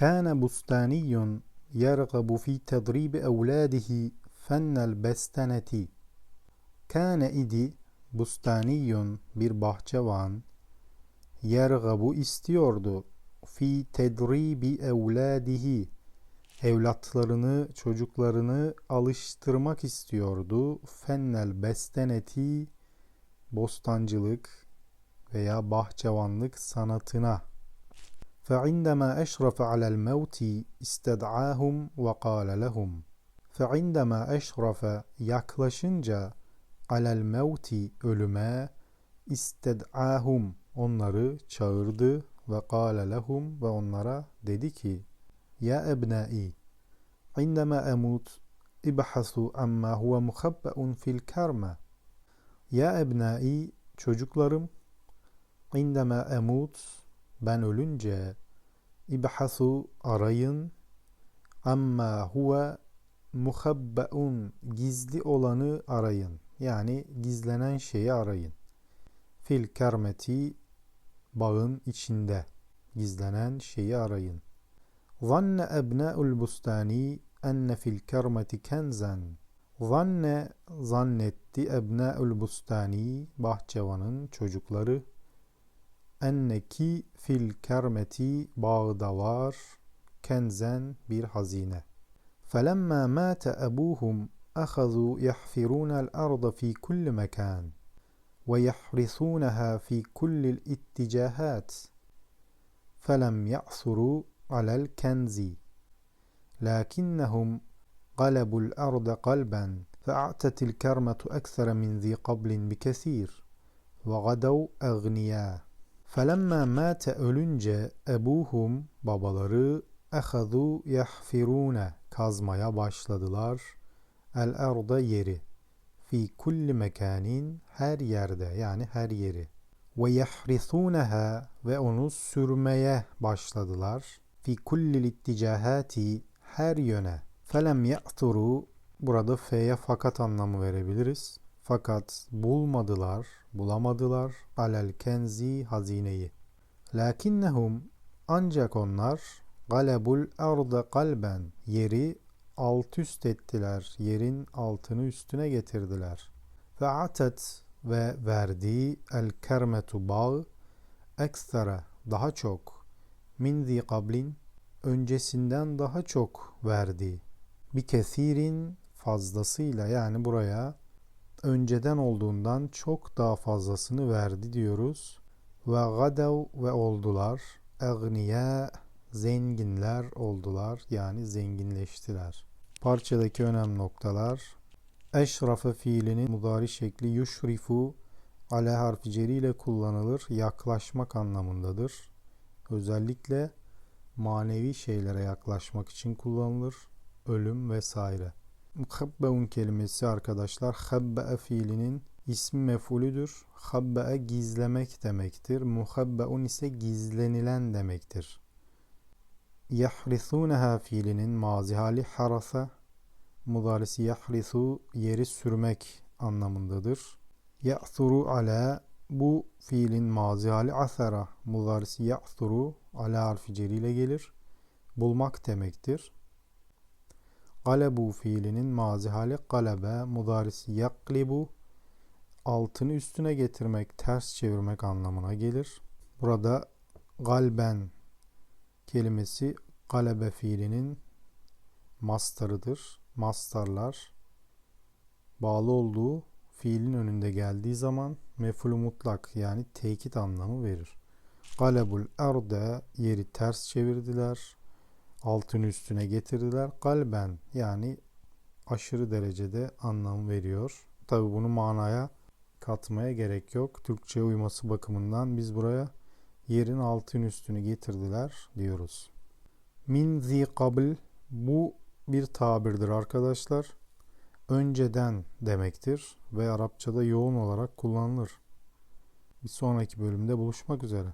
كان بستاني يرغب في تدريب أولاده فن البستنة كان idi bustaniyun bir bahçıvan yergabu istiyordu fi tedribi evladihi evlatlarını çocuklarını alıştırmak istiyordu fennel besteneti bostancılık veya bahçıvanlık sanatına فعندما أشرف على الموت استدعاهم وقال لهم فعندما أشرف yaklaşınca alel mevti ölüme isted'ahum onları çağırdı ve kâle lehum ve onlara dedi ki ya ebnai indema emut ibhasu amma huve muhabbeun fil karma ya ebnai çocuklarım indema emut ben ölünce ibhasu arayın amma huve muhabbeun gizli olanı arayın. Yani gizlenen şeyi arayın. Fil kermeti bağın içinde gizlenen şeyi arayın. Zanne ebna'ul bustani enne fil kermeti kenzen. Zanne zannetti ebna'ul bustani bahçevanın çocukları kermeti bağda var kenzen bir hazine. فلما مات أبوهم أخذوا يحفرون الأرض في كل مكان ويحرثونها في كل الاتجاهات فلم يعثروا على الكنز لكنهم قلبوا الأرض قلبا فأعتت الكرمة أكثر من ذي قبل بكثير وغدوا أغنياء Felemme mâte ölünce ebuhum babaları ehadu yahfirune kazmaya başladılar. El erda yeri. Fi kulli mekanin her yerde yani her yeri. Ve yahrisuneha ve onu sürmeye başladılar. Fi kulli itticahati her yöne. Felem ya'turu burada f'ye fakat anlamı verebiliriz. Fakat bulmadılar, bulamadılar alel kenzi hazineyi. Lakinnehum ancak onlar Galebul arda kalben yeri alt üst ettiler. Yerin altını üstüne getirdiler. Ve atet ve verdi el kermetu bağ ekstra daha çok min zi kablin öncesinden daha çok verdi. Bir kesirin fazlasıyla yani buraya önceden olduğundan çok daha fazlasını verdi diyoruz. Ve gadav ve oldular. Egniya zenginler oldular yani zenginleştiler. Parçadaki önemli noktalar Eşrafe fiilinin mudari şekli yuşrifu ale harfi ceri ile kullanılır. Yaklaşmak anlamındadır. Özellikle manevi şeylere yaklaşmak için kullanılır. Ölüm vesaire. Muhabbeun kelimesi arkadaşlar habbe'e fiilinin ismi mefulüdür. Habbe'e gizlemek demektir. Muhabbeun ise gizlenilen demektir. Yahrisuneha fiilinin mazi hali harasa, mudarisi yahrisu yeri sürmek anlamındadır. Ya'thuru ala bu fiilin mazi hali asara, mudarisi ya'thuru ala harfi ile gelir. Bulmak demektir. Galebu fiilinin mazi hali galebe, mudarisi yaklibu altını üstüne getirmek, ters çevirmek anlamına gelir. Burada galben kelimesi galebe fiilinin mastarıdır. Mastarlar bağlı olduğu fiilin önünde geldiği zaman mef'ul mutlak yani tekit anlamı verir. Galebul arda yeri ters çevirdiler. Altın üstüne getirdiler. Galben yani aşırı derecede anlam veriyor. Tabi bunu manaya katmaya gerek yok. Türkçe uyması bakımından biz buraya yerin altın üstünü getirdiler diyoruz. Min zi kabl bu bir tabirdir arkadaşlar. Önceden demektir ve Arapçada yoğun olarak kullanılır. Bir sonraki bölümde buluşmak üzere.